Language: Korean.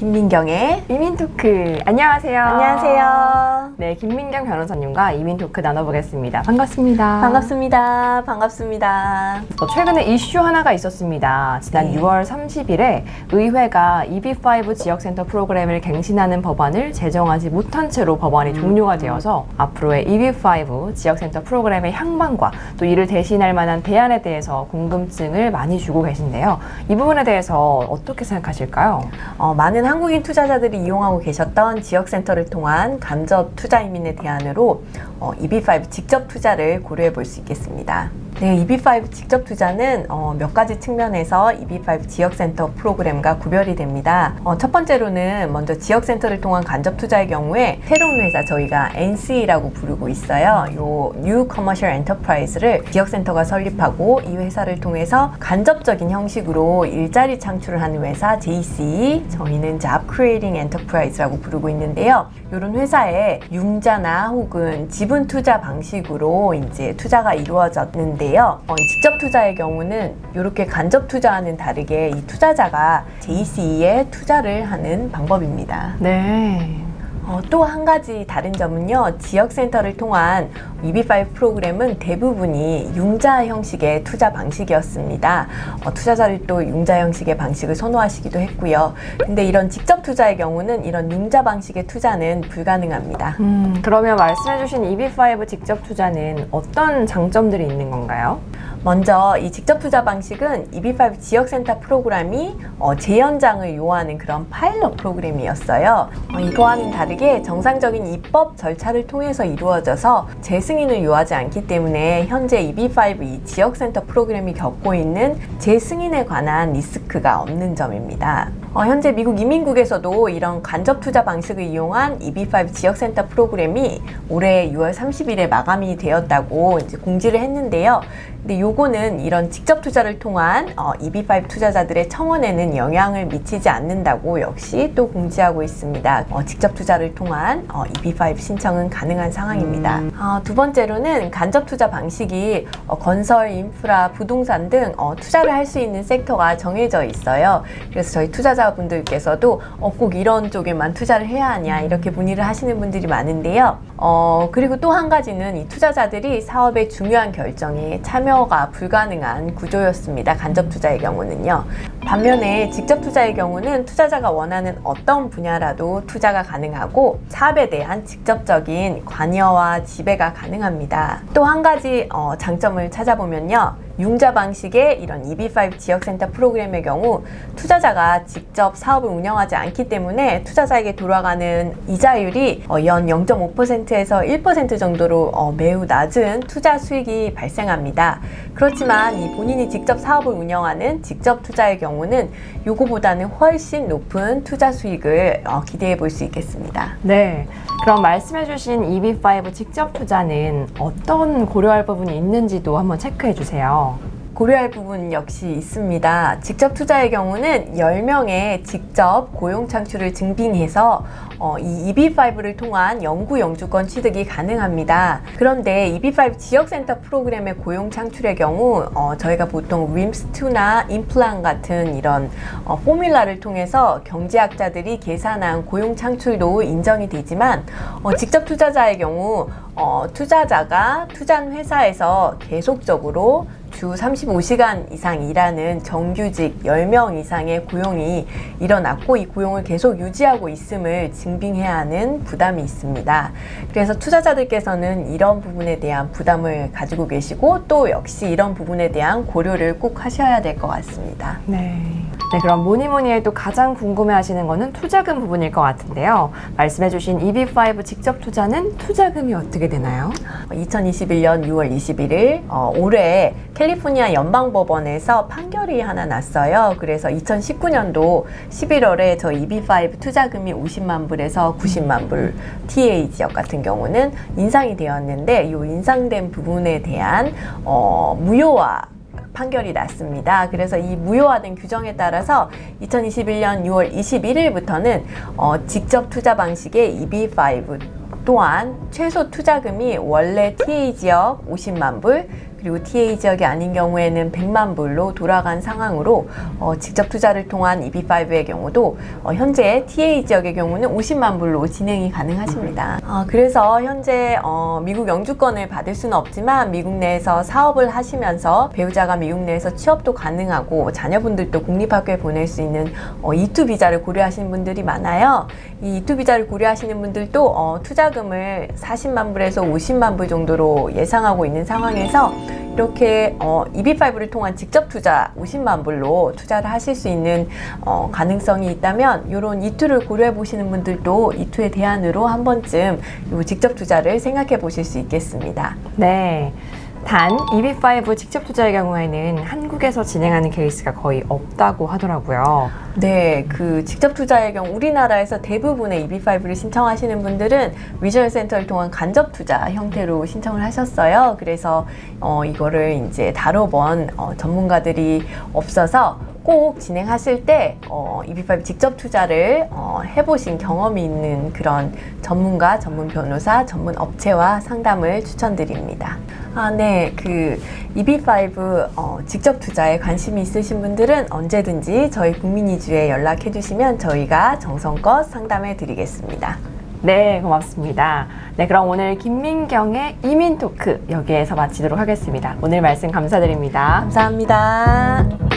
김민경의 이민 토크 안녕하세요. 안녕하세요. 네, 김민경 변호사님과 이민 토크 나눠보겠습니다. 반갑습니다. 반갑습니다. 반갑습니다. 어, 최근에 이슈 하나가 있었습니다. 지난 네. 6월 30일에 의회가 EB5 지역센터 프로그램을 갱신하는 법안을 제정하지 못한 채로 법안이 종료가 되어서 앞으로의 EB5 지역센터 프로그램의 향방과 또 이를 대신할 만한 대안에 대해서 궁금증을 많이 주고 계신데요. 이 부분에 대해서 어떻게 생각하실까요? 어, 많은 한국인 투자자들이 이용하고 계셨던 지역센터를 통한 간접 투자 이민의 대안으로 어, EB5 직접 투자를 고려해 볼 수 있겠습니다. 네, EB5 직접 투자는 어, 몇 가지 측면에서 EB5 지역센터 프로그램과 구별이 됩니다. 어, 첫 번째로는 먼저 지역센터를 통한 간접 투자의 경우에 새로운 회사 저희가 NC라고 부르고 있어요. 요 New Commercial Enterprise를 지역센터가 설립하고 이 회사를 통해서 간접적인 형식으로 일자리 창출을 하는 회사 JC 저희는 Job Creating Enterprise라고 부르고 있는데요. 이런 회사에 융자나 혹은 지분 투자 방식으로 이제 투자가 이루어졌는데 요. 어, 이 직접 투자의 경우는 이렇게 간접 투자와는 다르게 이 투자자가 JC에 투자를 하는 방법입니다. 네. 어, 또한 가지 다른 점은요, 지역센터를 통한 EB5 프로그램은 대부분이 융자 형식의 투자 방식이었습니다. 어, 투자자를 또 융자 형식의 방식을 선호하시기도 했고요. 근데 이런 직접 투자의 경우는 이런 융자 방식의 투자는 불가능합니다. 음, 그러면 말씀해주신 EB5 직접 투자는 어떤 장점들이 있는 건가요? 먼저 이 직접 투자 방식은 EB5 지역센터 프로그램이 어, 재연장을 요하는 그런 파일럿 프로그램이었어요. 어, 이거와는 다르게 정상적인 입법 절차를 통해서 이루어져서 재승인을 요하지 않기 때문에 현재 EB5 이 지역센터 프로그램이 겪고 있는 재승인에 관한 리스크가 없는 점입니다. 어, 현재 미국 이민국에서도 이런 간접 투자 방식을 이용한 EB5 지역센터 프로그램이 올해 6월 30일에 마감이 되었다고 이제 공지를 했는데요. 근데 요거는 이런 직접 투자를 통한 어, EB5 투자자들의 청원에는 영향을 미치지 않는다고 역시 또 공지하고 있습니다. 어, 직접 투자를 통한 어, EB5 신청은 가능한 상황입니다. 어, 두 번째로는 간접 투자 방식이 어, 건설, 인프라, 부동산 등 어, 투자를 할 수 있는 섹터가 정해져 있어요. 그래서 저희 투자자 분들께서도 어, 꼭 이런 쪽에만 투자를 해야 하냐 이렇게 문의를 하시는 분들이 많은데요. 어, 그리고 또 한 가지는 이 투자자들이 사업의 중요한 결정에 참여가 불가능한 구조였습니다. 간접 투자의 경우는요. 반면에 직접 투자의 경우는 투자자가 원하는 어떤 분야라도 투자가 가능하고 사업에 대한 직접적인 관여와 지배가 가능합니다. 또 한 가지 어, 장점을 찾아보면요. 융자 방식의 이런 EB5 지역센터 프로그램의 경우 투자자가 직접 사업을 운영하지 않기 때문에 투자자에게 돌아가는 이자율이 어, 연 0.5%에서 1% 정도로 어, 매우 낮은 투자 수익이 발생합니다. 그렇지만 이 본인이 직접 사업을 운영하는 직접 투자의 경우는 요거보다는 훨씬 높은 투자 수익을 어, 기대해 볼 수 있겠습니다. 네. 그럼 말씀해주신 EB5 직접 투자는 어떤 고려할 부분이 있는지도 한번 체크해 주세요. 고려할 부분 역시 있습니다. 직접 투자의 경우는 10명의 직접 고용 창출을 증빙해서 어, 이 EB5를 통한 영구 영주권 취득이 가능합니다. 그런데 EB5 지역센터 프로그램의 고용 창출의 경우 어, 저희가 보통 림스2나 임플란 같은 이런 어, 포뮬라를 통해서 경제학자들이 계산한 고용 창출도 인정이 되지만 어, 직접 투자자의 경우 어, 투자자가 투자한 회사에서 계속적으로 주 35시간 이상 일하는 정규직 10명 이상의 고용이 일어났고 이 고용을 계속 유지하고 있음을 증빙해야 하는 부담이 있습니다. 그래서 투자자들께서는 이런 부분에 대한 부담을 가지고 계시고 또 역시 이런 부분에 대한 고려를 꼭 하셔야 될 것 같습니다. 네. 네, 그럼 뭐니 뭐니 해도 가장 궁금해 하시는 거는 투자금 부분일 것 같은데요. 말씀해 주신 EB5 직접 투자는 투자금이 어떻게 되나요? 2021년 6월 21일 어, 올해 캘리포니아 연방법원에서 판결이 하나 났어요. 그래서 2019년도 11월에 저 EB5 투자금이 50만 불에서 90만 불 TA 지역 같은 경우는 인상이 되었는데 이 인상된 부분에 대한 어, 무효화 판결이 났습니다. 그래서 이 무효화된 규정에 따라서 2021년 6월 21일부터는 어, 직접 투자 방식의 EB5 또한 최소 투자금이 원래 TA 지역 50만 불 그리고 TA 지역이 아닌 경우에는 100만 불로 돌아간 상황으로 어, 직접 투자를 통한 EB5의 경우도 어, 현재 TA 지역의 경우는 50만 불로 진행이 가능하십니다. 어, 그래서 현재 어, 미국 영주권을 받을 수는 없지만 미국 내에서 사업을 하시면서 배우자가 미국 내에서 취업도 가능하고 자녀분들도 공립학교에 보낼 수 있는 어, E2 비자를 고려하시는 분들이 많아요. 이 E2 비자를 고려하시는 분들도 어, 투자금을 40만 불에서 50만 불 정도로 예상하고 있는 상황에서 이렇게 어, EB5를 통한 직접 투자 50만 불로 투자를 하실 수 있는 어, 가능성이 있다면 이런 E2를 고려해 보시는 분들도 E2의 대안으로 한 번쯤 요 직접 투자를 생각해 보실 수 있겠습니다. 네. 단 EB5 직접 투자의 경우에는 한국에서 진행하는 케이스가 거의 없다고 하더라고요. 네, 그 직접 투자의 경우 우리나라에서 대부분의 EB5를 신청하시는 분들은 위저널 센터를 통한 간접 투자 형태로 신청을 하셨어요. 그래서 어, 이거를 이제 다뤄본 어, 전문가들이 없어서 꼭 진행하실 때 어, EB5 직접 투자를 어, 해보신 경험이 있는 그런 전문가, 전문 변호사, 전문 업체와 상담을 추천드립니다. 아, 네. 그 EB5 어, 직접 투자에 관심이 있으신 분들은 언제든지 저희 국민이주에 연락해 주시면 저희가 정성껏 상담해 드리겠습니다. 네, 고맙습니다. 네, 그럼 오늘 김민경의 이민 토크 여기에서 마치도록 하겠습니다. 오늘 말씀 감사드립니다. 감사합니다.